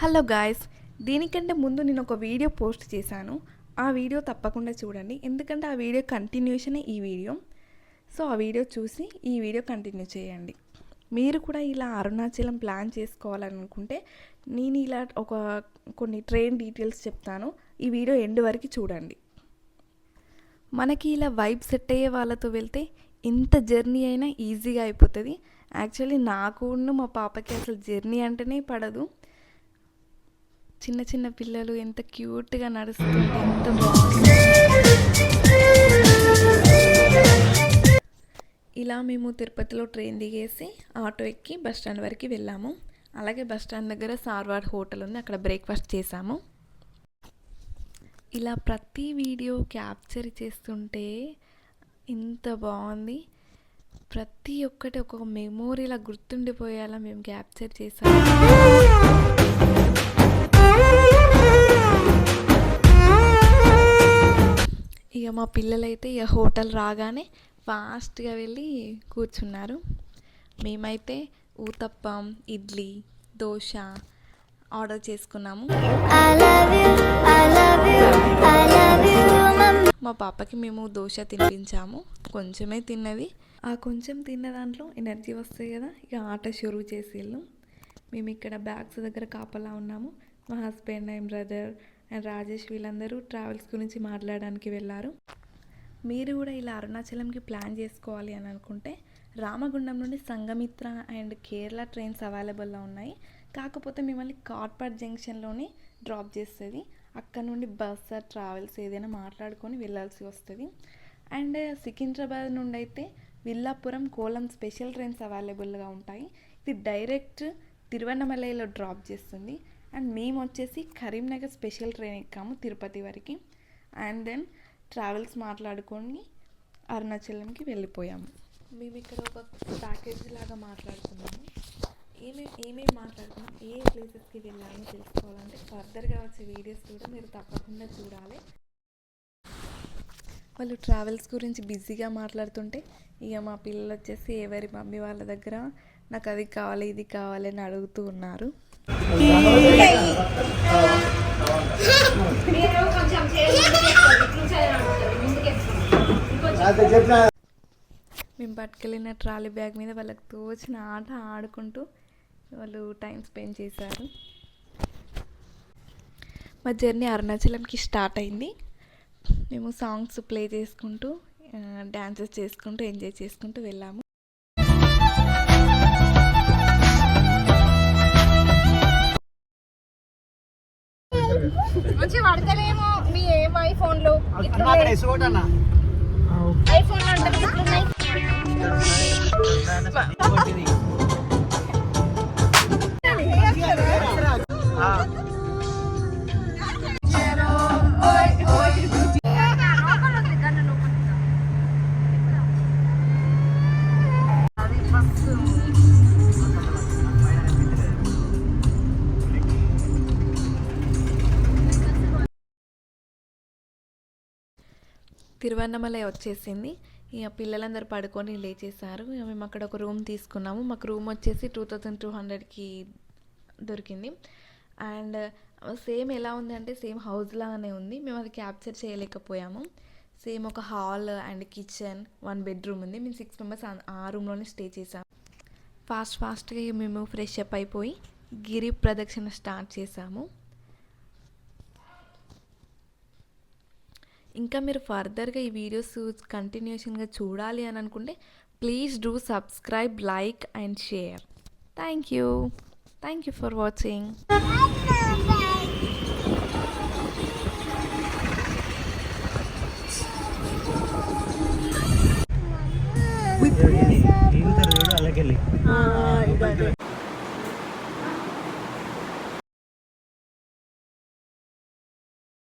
Hello guys దీనికంటే ముందు నేను ఒక వీడియో పోస్ట్ చేశాను. ఆ వీడియో తప్పకుండా చూడండి. ఎందుకంటే ఆ వీడియో కంటిన్యూషనే ఈ వీడియో. సో ఆ వీడియో చూసి ఈ వీడియో కంటిన్యూ చేయండి. మీరు కూడా ఇలా అరుణాచలం ప్లాన్ చేసుకోవాలనుకుంటే నేను ఇలా ఒక కొన్ని ట్రైన్ డీటెయిల్స్ చెప్తాను. ఈ వీడియో ఎండ్ వరకు చూడండి. మనకి ఇలా వైబ్ సెట్ అయ్యే వాళ్ళతో వెళ్తే ఎంత జర్నీ అయినా ఈజీగా అయిపోతుంది. యాక్చువల్లీ నాకు మా పాపకి అసలు జర్నీ అంటేనే పడదు. చిన్న చిన్న పిల్లలు ఎంత క్యూట్గా నడుస్తుంటే ఎంత బాగుంది ఇలా మేము తిరుపతిలో ట్రైన్ దిగేసి ఆటో ఎక్కి బస్ స్టాండ్ వరకు వెళ్ళాము. అలాగే బస్ స్టాండ్ దగ్గర సార్వాడ్ హోటల్ ఉంది. అక్కడ బ్రేక్ఫాస్ట్ చేసాము. ఇలా ప్రతి వీడియో క్యాప్చర్ చేస్తుంటే ఇంత బాగుంది. ప్రతి ఒక్కటి ఒక్కొక్క మెమోరీలా గుర్తుండిపోయేలా మేము క్యాప్చర్ చేసాము. పిల్లలైతే ఇక హోటల్ రాగానే ఫాస్ట్గా వెళ్ళి కూర్చున్నారు. మేమైతే ఊతప్పం ఇడ్లీ దోశ ఆర్డర్ చేసుకున్నాము. మా పాపకి మేము దోశ తినిపించాము. కొంచెమే తిన్నది. ఆ కొంచెం తిన్న దాంట్లో ఎనర్జీ వస్తాయి కదా ఇక ఆట షురూ చేసేళ్ళు. మేము ఇక్కడ బ్యాగ్స్ దగ్గర కాపలా ఉన్నాము. మా husband and brother and Rajesh వీళ్ళందరూ ట్రావెల్స్ గురించి మాట్లాడడానికి వెళ్ళారు. మీరు కూడా ఇలా అరుణాచలంకి ప్లాన్ చేసుకోవాలి అని అనుకుంటే రామగుండం నుండి సంగమిత్ర అండ్ కేరళ ట్రైన్స్ అవైలబుల్లో ఉన్నాయి. కాకపోతే మిమ్మల్ని కార్పట్ జంక్షన్లోనే డ్రాప్ చేస్తుంది. అక్కడ నుండి బస్ ట్రావెల్స్ ఏదైనా మాట్లాడుకొని వెళ్ళాల్సి వస్తుంది. అండ్ సికింద్రాబాద్ నుండి అయితే విల్లాపురం కోలం స్పెషల్ ట్రైన్స్ అవైలబుల్గా ఉంటాయి. ఇది డైరెక్ట్ తిరువన్నమలైలో డ్రాప్ చేస్తుంది. అండ్ మేము వచ్చేసి కరీంనగర్ స్పెషల్ ట్రైన్ ఎక్కాము తిరుపతి వరకు. అండ్ దెన్ ట్రావెల్స్ మాట్లాడుకొని అరుణాచలంకి వెళ్ళిపోయాము. మేము ఇక్కడ ఒక ప్యాకేజ్ లాగా మాట్లాడుకున్నాము ఏమేమి ఏమేమి మాట్లాడుకున్నాం ఏ ప్లేసెస్కి వెళ్ళామో తెలుసుకోవాలంటే ఫర్దర్గా వచ్చే వీడియోస్ కూడా మీరు తప్పకుండా చూడాలి. వాళ్ళు ట్రావెల్స్ గురించి బిజీగా మాట్లాడుతుంటే ఇక మా పిల్లలు వచ్చేసి ఎవరి మమ్మీ వాళ్ళ దగ్గర నాకు అది కావాలి ఇది కావాలి అని అడుగుతూ ఉన్నారు. మేము పట్టుకెళ్ళిన ట్రాలీ బ్యాగ్ మీద వాళ్ళకి తోచిన ఆట ఆడుకుంటూ వాళ్ళు టైం స్పెండ్ చేశారు. మా జర్నీ అరుణాచలంకి స్టార్ట్ అయింది. మేము సాంగ్స్ ప్లే చేసుకుంటూ డ్యాన్సెస్ చేసుకుంటూ ఎంజాయ్ చేసుకుంటూ వెళ్ళాము. మంచి పడతలేమో మీ ఏం ఐఫోన్లో? ఐఫోన్ తిరువన్నమలై వచ్చేసింది. ఇక పిల్లలందరూ పడుకొని లేచేసారు మేము అక్కడ ఒక రూమ్ తీసుకున్నాము. మాకు రూమ్ వచ్చేసి టూ థౌజండ్ టూ హండ్రెడ్కి దొరికింది. అండ్ సేమ్ ఎలా ఉంది అంటే సేమ్ హౌస్ లాగానే ఉంది. మేము అది క్యాప్చర్ చేయలేకపోయాము. సేమ్ ఒక hall and kitchen one bedroom ఉంది. మేము సిక్స్ మెంబర్స్ ఆ రూమ్లోనే స్టే చేసాం ఫాస్ట్ ఫాస్ట్గా మేము ఫ్రెష్ అప్ అయిపోయి గిరి ప్రదక్షిణ స్టార్ట్ చేసాము ఇంకా మీరు ఫర్దర్గా ఈ వీడియోస్ కంటిన్యూషన్గా చూడాలి అని అనుకుంటే please do subscribe like and share thank you thank you for watching